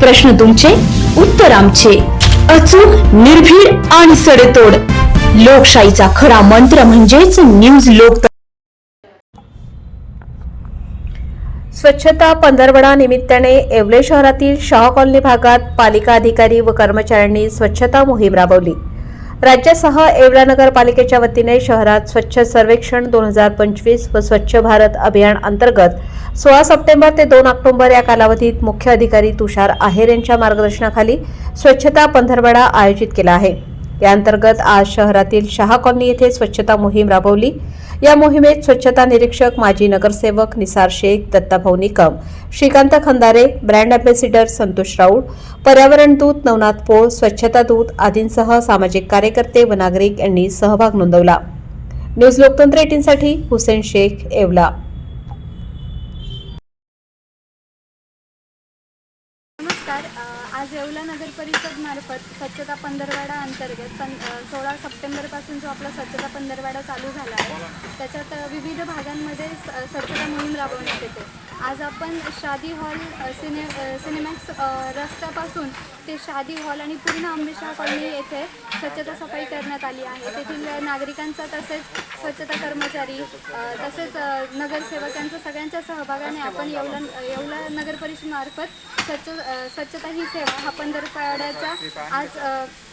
प्रश्न तुमचे उत्तर आमचे. अचूक निर्भीड आणि सडेतोड. लोकशाहीचा खरा मंत्र म्हणजेच न्यूज लोक स्वच्छता पंधरवडा निमित्ताने येवले शहरातील शाह कॉलनी भागात पालिका अधिकारी व कर्मचाऱ्यांनी स्वच्छता मोहीम राबवली. राज्यासह येवला नगरपालिकेच्या वतीने शहरात स्वच्छ सर्वेक्षण दोन हजार पंचवीस व स्वच्छ भारत अभियान अंतर्गत सोळा सप्टेंबर ते दोन ऑक्टोबर या कालावधीत मुख्य अधिकारी तुषार आहेर यांच्या मार्गदर्शनाखाली स्वच्छता पंधरवडा आयोजित केला आहे. या अंतर्गत आज शहरातील शहा कॉलनी येथे स्वच्छता मोहीम राबवली. या मोहिमेत स्वच्छता निरीक्षक माजी नगरसेवक निसार शेख दत्ताभाऊ निकम श्रीकांत खंदारे ब्रँड अँबॅसिडर संतोष राऊळ पर्यावरण दूत नवनाथ पोळ स्वच्छता दूत आदींसह सामाजिक कार्यकर्ते व नागरिक यांनी सहभाग नोंदवला. न्यूज लोकतंत्र एटीनसाठी हुसेन शेख येवला. नमस्कार आज येवला नगर परिषद मार्फत स्वच्छता पंधरवाडा अंतर्गत पण सोळा सप्टेंबरपासून जो आपला स्वच्छता पंधरवाडा चालू झाला आहे त्याच्यात विविध भागांमध्ये स- स्वच्छता मोहीम राबवण्यात येते. आज आपण शादी हॉल सिने सिनेमॅक्स रस्त्यापासून ते शादी हॉल आणि पूर्ण अंबिशा कॉलनी येथे स्वच्छता सफाई करण्यात आली आहे. तेथील नागरिकांचा तसेच स्वच्छता कर्मचारी तसेच नगरसेवकांचा सगळ्यांच्या सहभागाने आपण येवला येवला नगर परिषदेमार्फत स्वच्छ स्वच्छता ही सेवा हा पंधरपाड्याचा आज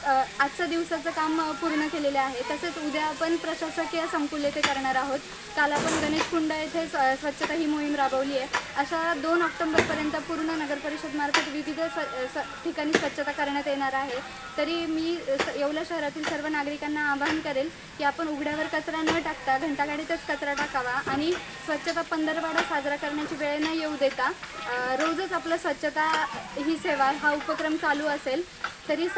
आजच्या दिवसाचं काम पूर्ण केलेले आहे. तसेच उद्या आपण प्रशासकीय संकुल येथे करणार आहोत. काल आपण गणेश कुंड येथे स्व- स्वच्छता ही मोहीम राबवली आहे. अशा दोन ऑक्टोंबरपर्यंत पूर्ण नगर परिषदमार्फत विविध ठिकाणी स्वच्छता करण्यात येणार आहे. तरी मी स- येवला शहरातील सर्व नागरिकांना आवाहन करेल की आपण उघड्यावर कचरा न टाकता घंटागाडीतच कचरा टाकावा आणि स्वच्छता पंधरवाडा साजरा करण्याची वेळ न येऊ देता रोजच आपलं स्वच्छता ही सेवा हा उपक्रम चालू असेल तरी स-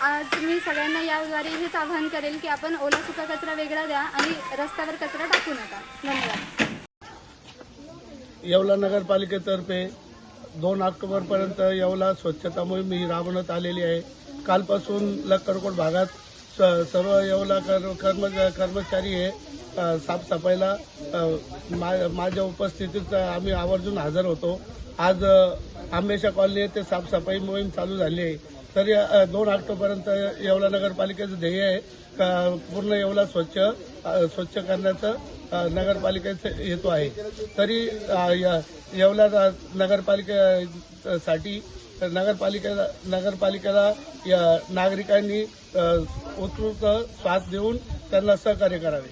आज मी सगळ्यांना याद्वारे हेच आवाहन करेल की आपण ओला सुका कचरा वेगळा द्या आणि रस्त्यावर कचरा टाकू नका. धन्यवाद. येवला नगरपालिकेतर्फे दोन ऑक्टोबरपर्यंत येवला स्वच्छता मोहीम ही राबवण्यात आलेली आहे. कालपासून लक्करकोट भागात सर्व येवला कर्म कर्मचारी हे साफसफाईला मा माझ्या उपस्थितीत आम्ही आवर्जून हजर होतो. आज आंबेशा कॉलनी येथे साफसफाई मोहीम चालू झाली आहे. तरी दोन ऑक्टोबरपर्यंत येवला नगरपालिकेचं ध्येय आहे पूर्ण येवला स्वच्छ स्वच्छ करण्याचं नगरपालिकेचा हेतू आहे. तरी य- येवला नगरपालिकेसाठी तर नगरपालिकेला नगरपालिकेला या नागरिकांनी उत्कृष्ट साथ देऊन त्यांना सहकार्य करावे.